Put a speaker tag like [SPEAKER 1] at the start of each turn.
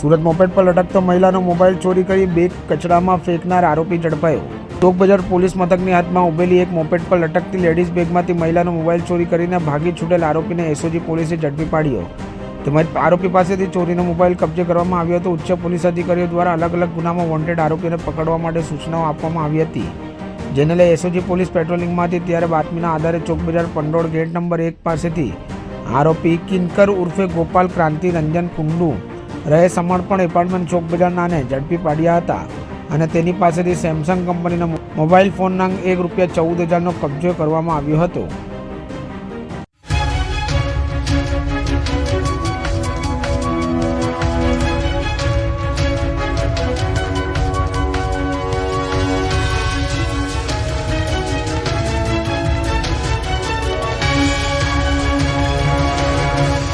[SPEAKER 1] Surat moped પર લટકતો મહિલાનો mobile ચોરી કરી બેગ કચરામાં ફેંકનાર આરોપી ઝડપાયો. ચોક બજાર પોલીસ મથકની હાથમાં ઉભેલી એક મોપેડ પર લટકતી લેડીઝ બેગમાંથી મહિલાનો મોબાઈલ ચોરી કરીને ભાગી છૂટેલ આરોપીને એસઓજી પોલીસે ઝડપી પાડ્યો. તેમજ આરોપી પાસેથી ચોરીનો મોબાઈલ કબજે કરવામાં આવ્યો હતો. ઉચ્ચ પોલીસ અધિકારીઓ દ્વારા અલગ અલગ ગુનામાં વોન્ટેડ આરોપીને પકડવા માટે સૂચનાઓ આપવામાં આવી હતી. જેને લઈ એસઓજી પોલીસ પેટ્રોલિંગમાં હતી ત્યારે બાતમીના આધારે ચોક બજાર પંડોળ ગેટ નંબર એક પાસેથી આરોપી કિનકર ઉર્ફે ગોપાલ ક્રાંતિ, રંજન કુંડુ રહે સમર્પણ એપાર્ટમેન્ટ ચોક બજારના નાને ઝડપી પાડ્યા હતા. અને તેની પાસેથી સેમસંગ કંપનીના મોબાઈલ ફોનના એક રૂપિયા ચૌદ હજારનો કબજો કરવામાં આવ્યો હતો.